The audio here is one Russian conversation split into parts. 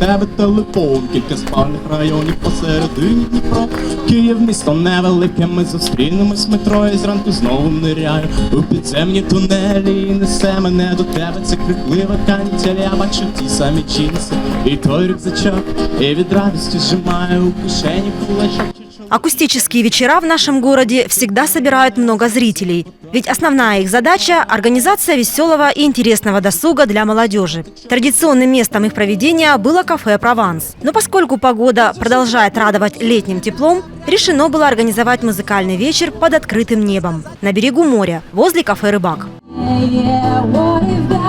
тебе телефон, кілька спальних районів посередині Дніпро. Київ місто невелике, ми зустрінемось в метро і зранку знову ниряю у підземні тунелі і несе мене до тебе. Це криклива канітель, я бачу ті самі джинси і той рюкзачок, і від радості зжимаю у кишені кулачок. Акустические вечера в нашем городе всегда собирают много зрителей. Ведь основная их задача – организация веселого и интересного досуга для молодежи. Традиционным местом их проведения было кафе «Прованс». Но поскольку погода продолжает радовать летним теплом, решено было организовать музыкальный вечер под открытым небом на берегу моря, возле кафе «Рыбак». Yeah,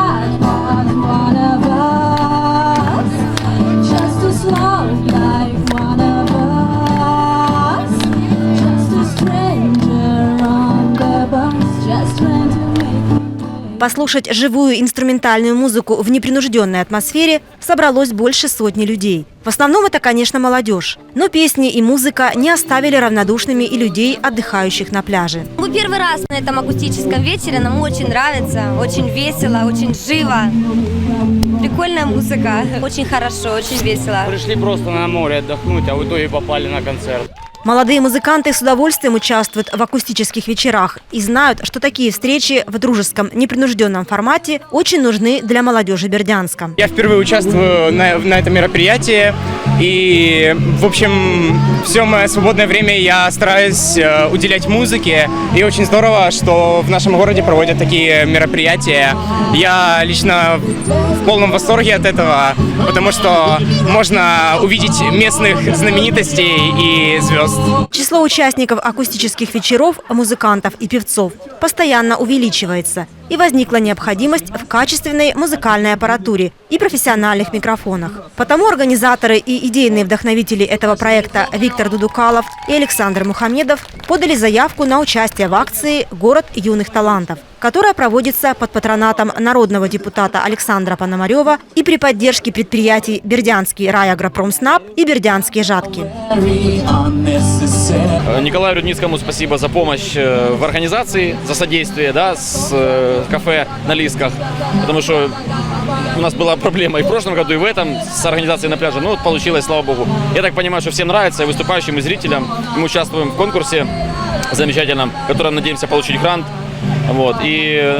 Послушать живую инструментальную музыку в непринужденной атмосфере собралось больше сотни людей. В основном это, конечно, молодежь. Но песни и музыка не оставили равнодушными и людей, отдыхающих на пляже. Мы первый раз на этом акустическом вечере, нам очень нравится, очень весело, очень живо. Прикольная музыка, очень хорошо, очень весело. Пришли просто на море отдохнуть, а в итоге попали на концерт. Молодые музыканты с удовольствием участвуют в акустических вечерах и знают, что такие встречи в дружеском, непринужденном формате очень нужны для молодежи Бердянска. Я впервые участвую на, на этом мероприятии. И, в общем, все мое свободное время я стараюсь э, уделять музыке. И очень здорово, что в нашем городе проводят такие мероприятия. Я лично в полном восторге от этого, потому что можно увидеть местных знаменитостей и звезд. Число участников акустических вечеров, музыкантов и певцов постоянно увеличивается. И возникла необходимость в качественной музыкальной аппаратуре и профессиональных микрофонах. Потому организаторы и идейные вдохновители этого проекта Виктор Дудукалов и Александр Мухамедов подали заявку на участие в акции «Город юных талантов», которая проводится под патронатом народного депутата Александра Пономарева и при поддержке предприятий «Бердянский райагропромснаб» и «Бердянские жатки». Э, Николаю Рудницкому спасибо за помощь э, в организации, за содействие да, с э, кафе на Лисках. Потому что у нас была проблема и в прошлом году, и в этом с организацией на пляже. Ну вот получилось, слава богу. Я так понимаю, что всем нравится, и выступающим, и зрителям. Мы участвуем в конкурсе замечательном, в котором надеемся получить грант. Вот. И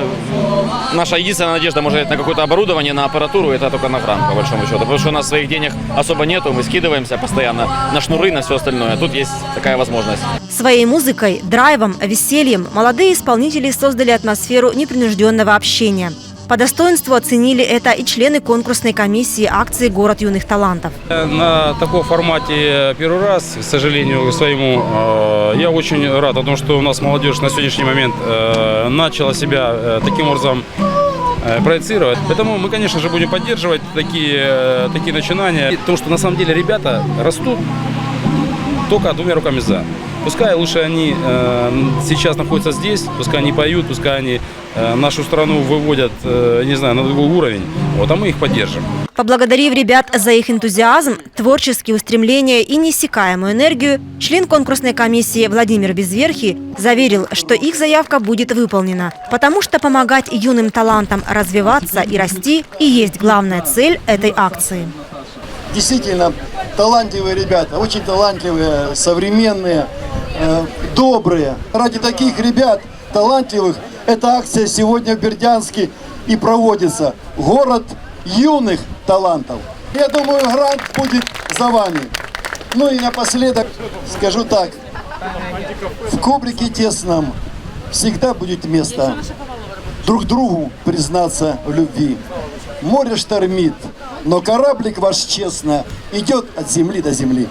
наша единственная надежда, может, на какое-то оборудование, на аппаратуру, это только на грант, по большому счету. Потому что у нас своих денег особо нету, мы скидываемся постоянно на шнуры, на все остальное. Тут есть такая возможность. Своей музыкой, драйвом, весельем молодые исполнители создали атмосферу непринужденного общения. По достоинству оценили это и члены конкурсной комиссии акции «Город юных талантов». На таком формате первый раз, к сожалению, своему, э, я очень рад о том, что у нас молодежь на сегодняшний момент э, начала себя э, таким образом проецировать. Поэтому мы, конечно же, будем поддерживать такие, такие начинания. Потому что на самом деле ребята растут только двумя руками за. Пускай лучше они э, сейчас находятся здесь, пускай они поют, пускай они э, нашу страну выводят, э, не знаю, на другой уровень, вот, а мы их поддержим. Поблагодарив ребят за их энтузиазм, творческие устремления и неиссякаемую энергию, член конкурсной комиссии Владимир Безверхий заверил, что их заявка будет выполнена, потому что помогать юным талантам развиваться и расти и есть главная цель этой акции. действительно талантливые ребята, очень талантливые, современные, э, добрые. Ради таких ребят, талантливых, эта акция сегодня в Бердянске и проводится. Город юных талантов. Я думаю, грант будет за вами. Ну и напоследок скажу так. В кубрике тесном всегда будет место друг другу признаться в любви. Море штормит, но кораблик ваш честно идет от земли до земли.